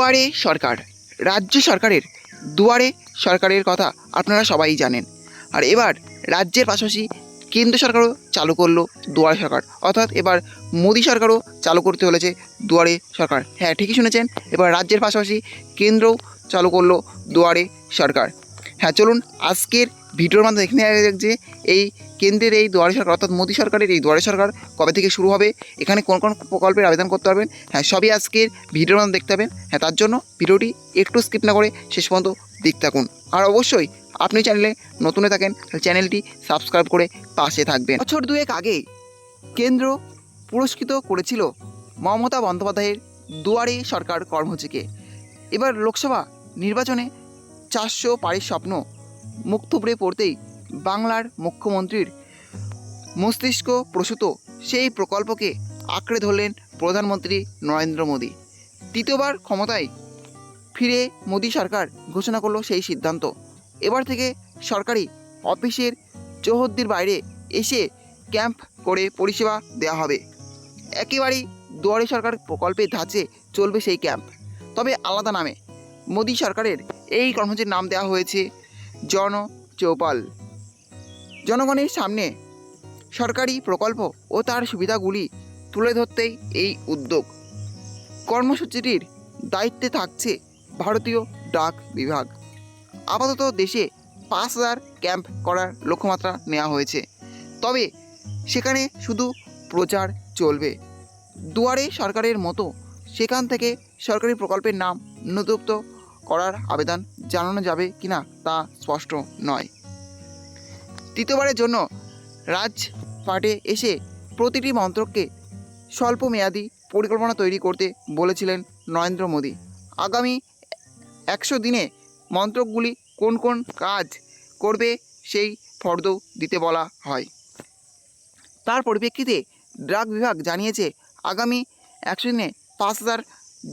দুয়ারে সরকার, রাজ্য সরকারের, দুয়ারে সরকারের কথা আপনারা সবাই জানেন। আর এবার রাজ্যের পাশাপাশি কেন্দ্র সরকারও চালু করল দুয়ারে সরকার। অর্থাৎ এবার মোদী সরকারও চালু করতে চলেছে দুয়ারে সরকার। হ্যাঁ ঠিকই শুনেছেন। এবার রাজ্যের পাশাপাশি কেন্দ্রও চালু করল দুয়ারে সরকার। হ্যাঁ চলুন আজকের ভিডিওর মাধ্যমে দেখে নেওয়া যাক যে এই কেন্দ্রের এই দুয়ারে সরকার, অর্থাৎ মোদী সরকারের এই দুয়ারে সরকার কবে থেকে শুরু হবে, এখানে কোন কোন প্রকল্পের আবেদন করতে পারবেন হ্যাঁ সবই আজকের ভিডিওর মাধ্যমে দেখতে পাবেন হ্যাঁ তার জন্য ভিডিওটি একটু স্কিপ না করে শেষ পর্যন্ত দেখতে থাকুন। আর অবশ্যই আপনি চ্যানেলে নতুন থাকেন, তাহলে চ্যানেলটি সাবস্ক্রাইব করে পাশে থাকবেন। বছর দুয়েক আগে কেন্দ্র পুরস্কৃত করেছিল মমতা বন্দ্যোপাধ্যায়ের দুয়ারে সরকার কর্মসূচিকে। এবার লোকসভা নির্বাচনে চারশো পাড়ির স্বপ্ন মুখ থুবড়ে পড়তেই বাংলার মুখ্যমন্ত্রীর মস্তিষ্ক প্রসূত সেই প্রকল্পকে আঁকড়ে ধরলেন প্রধানমন্ত্রী নরেন্দ্র মোদী। তৃতীয়বার ক্ষমতায় ফিরে মোদী সরকার ঘোষণা করল সেই সিদ্ধান্ত। এবার থেকে সরকারি অফিসের চৌহদ্দির বাইরে এসে ক্যাম্প করে পরিষেবা দেওয়া হবে। একেবারেই দুয়ারে সরকার প্রকল্পের ধাঁচে চলবে সেই ক্যাম্প। তবে আলাদা নামে মোদী সরকারের এই কর্মসূচির নাম দেওয়া হয়েছে জন চৌপাল। জনগণের সামনে সরকারি প্রকল্প ও তার সুবিধাগুলি তুলে ধরতেই এই উদ্যোগ। কর্মসূচিটির দায়িত্বে থাকছে ভারতীয় ডাক বিভাগ। আপাতত দেশে পাঁচ হাজার ক্যাম্প করার লক্ষ্যমাত্রা নেওয়া হয়েছে। তবে সেখানে শুধু প্রচার চলবে। দুয়ারে সরকারের মতো সেখান থেকে সরকারি প্রকল্পের নাম নথিভুক্ত করার আবেদন জানানো যাবে কিনা তা স্পষ্ট নয়। তৃতীয়বারের জন্য রাজপাটে এসে প্রতিটি মন্ত্রককে স্বল্প মেয়াদী পরিকল্পনা তৈরি করতে বলেছিলেন নরেন্দ্র মোদী। আগামী একশো দিনে মন্ত্রকগুলি কোন কোন কাজ করবে সেই ফর্দ দিতে বলা হয়। তার পরিপ্রেক্ষিতে ড্রাগ বিভাগ জানিয়েছে, আগামী একশো দিনে পাঁচ হাজার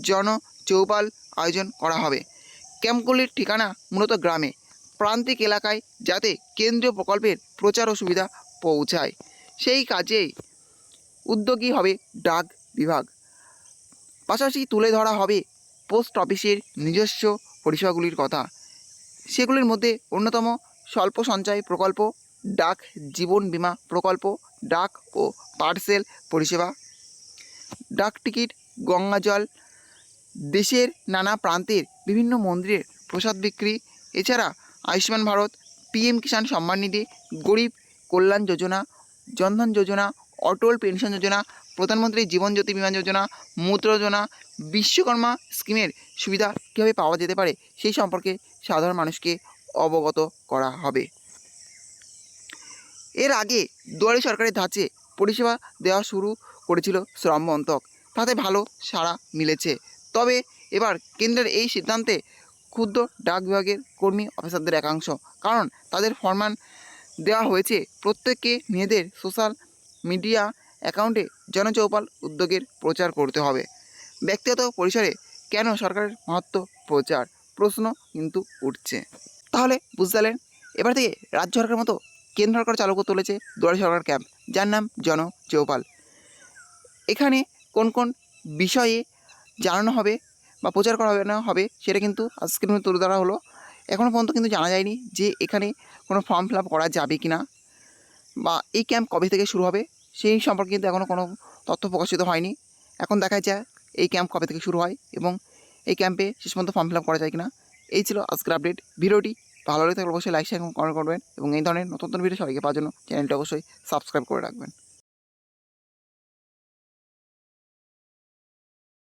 জন চৌপাল আয়োজন করা হবে। ক্যাম্পগুলির ঠিকানা মূলত গ্রামে, প্রান্তিক এলাকায় যাতে কেন্দ্রীয় প্রকল্পের প্রচার ও সুবিধা পৌঁছায়। সেই কাজে উদ্যোগী হবে ডাক বিভাগ। পাশাপাশি তুলে ধরা হবে পোস্ট অফিসের নিজস্ব পরিষেবাগুলির কথা। সেগুলির মধ্যে অন্যতম স্বল্প সঞ্চয় প্রকল্প, ডাক জীবন বিমা প্রকল্প, ডাক ও পার্সেল পরিষেবা, ডাক টিকিট, গঙ্গা জল, দেশের নানা প্রান্তের বিভিন্ন মন্দিরের প্রসাদ বিক্রি। এছাড়া আয়ুষ্মান ভারত, পিএম কিষাণ সম্মান নিধি, গরিব কল্যাণ যোজনা, জনধন যোজনা, অটল পেনশন যোজনা, প্রধানমন্ত্রী জীবন জ্যোতি বিমা যোজনা মুদ্রা যোজনা, বিশ্বকর্মা স্কিমের সুবিধা কীভাবে পাওয়া যেতে পারে সেই সম্পর্কে সাধারণ মানুষকে অবগত করা হবে। এর আগে দুয়ারে সরকারের ধাঁচে পরিষেবা দেওয়া শুরু করেছিল শ্রম মন্ত্রক। তাতে ভালো সাড়া মিলেছে। তবে এবার কেন্দ্রের এই সিদ্ধান্তে ক্ষুদ্র ডাক বিভাগের কর্মী অফিসারদের একাংশ। কারণ তাদের ফরমান দেওয়া হয়েছে প্রত্যেককে নিজেদের সোশ্যাল মিডিয়া অ্যাকাউন্টে জনচৌপাল উদ্যোগের প্রচার করতে হবে। ব্যক্তিগত পরিসরে কেন সরকারের মাহাত্ম প্রচার? প্রশ্ন কিন্তু উঠছে। তাহলে বুঝতে এবার থেকে রাজ্য সরকারের মতো কেন্দ্র সরকার চালু করতে চলেছে দুয়ারি সরকার ক্যাম্প। যার নাম জন চৌপাল এখানে কোন কোন বিষয়ে জানানো হবে বা প্রচার করা হবে না, হবে, সেটা কিন্তু আজকের মধ্যে তুলে ধরা হলো। এখনও পর্যন্ত কিন্তু জানা যায়নি যে এখানে কোনো ফর্ম ফিল করা যাবে কি না বা এই ক্যাম্প কবে থেকে শুরু হবে, সেই সম্পর্কে কিন্তু এখনও কোনো তথ্য প্রকাশিত হয়নি। এখন দেখা যায় এই ক্যাম্প কবে থেকে শুরু হয় এবং এই ক্যাম্পে শেষ পর্যন্ত ফর্ম ফিল করা যায় কিনা। এই ছিল আজকের আপডেট ভিডিওটি ভালো লাগে থাকলে অবশ্যই লাইক শেয়ার কমেন্ট করবেন এবং এই ধরনের নতুন নতুন ভিডিও সবাইকে পাওয়ার জন্য চ্যানেলটি অবশ্যই সাবস্ক্রাইব করে রাখবেন।